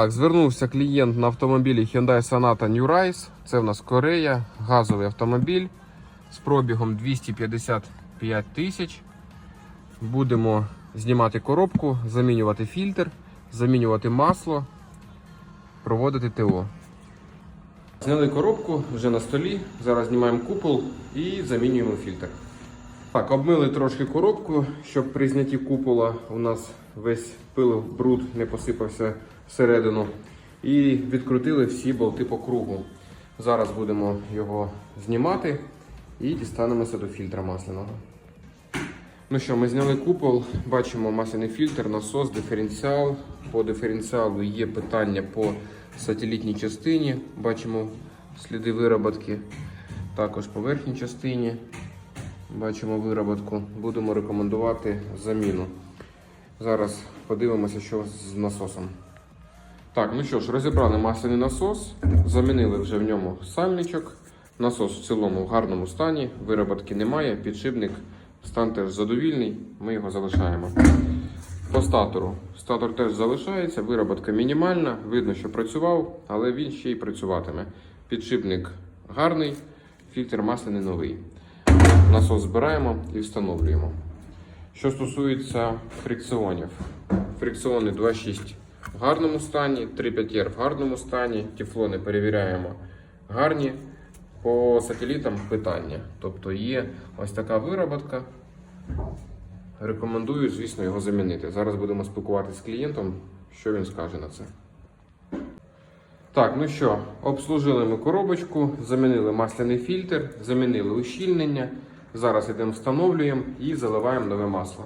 Так, звернувся клієнт на автомобілі Hyundai Sonata New Rise. Це в нас Корея, газовий автомобіль з пробігом 255 тисяч. Будемо знімати коробку, замінювати фільтр, замінювати масло, проводити ТО. Зняли коробку вже на столі. Зараз знімаємо купол і замінюємо фільтр. Так, обмили трошки коробку, щоб при знятті купола у нас весь пил, бруд не посипався всередину. І відкрутили всі болти по кругу. Зараз будемо його знімати і дістанемося до фільтра масляного. Ну що, ми зняли купол, бачимо масляний фільтр, насос, диференціал. По диференціалу є питання по сателітній частині. Бачимо сліди вироботки. Також по верхній частині бачимо вироботку. Будемо рекомендувати заміну. Зараз подивимося, що з насосом. Так, ну що ж, розібрали масляний насос, замінили вже в ньому сальничок. Насос в цілому в гарному стані, вироботки немає, підшипник стан теж задовільний, ми його залишаємо. По статору. Статор теж залишається, вироботка мінімальна, видно, що працював, але він ще й працюватиме. Підшипник гарний, фільтр масляний новий. Насос збираємо і встановлюємо. Що стосується фрикціонів, фрикціони 2.6 в гарному стані, 3.5R в гарному стані, тефлони перевіряємо гарні. По сателітам питання. Тобто є ось така вироботка. Рекомендую, звісно, його замінити. Зараз будемо спілкуватися з клієнтом, що він скаже на це. Так, ну що, обслужили ми коробочку, замінили масляний фільтр, замінили ущільнення. Зараз йдемо встановлюємо і заливаємо нове масло.